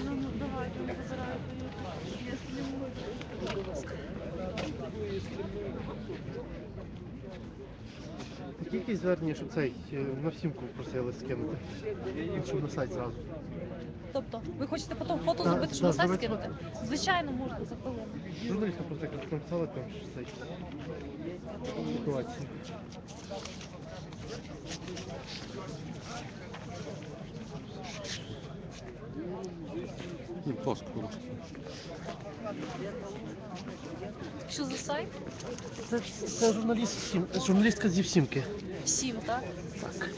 Ну, давайте, я позираю, Тільки звернення, щоб цей е, на всімку просили скинути. Ну, Щоб на сайт зразу. Тобто, ви хочете потім фото Да, зробити, щоб да, на сайт давайте скинути? Звичайно, можна за хвилину. Журналістам просто як написали там що цей ситуації. Що за сайт? Це, це журналіст, Сім- журналістка зі всімки. Сім, так? Так.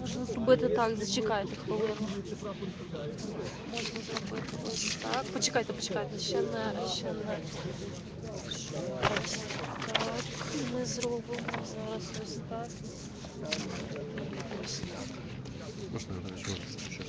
Можна зробити так, зачекайте хвилину. Можна зробити ось так. Почекайте, почекайте, ще не, ще не. Ось так. Ми зробимо зараз ось так. Ось так. Можно, наверное, еще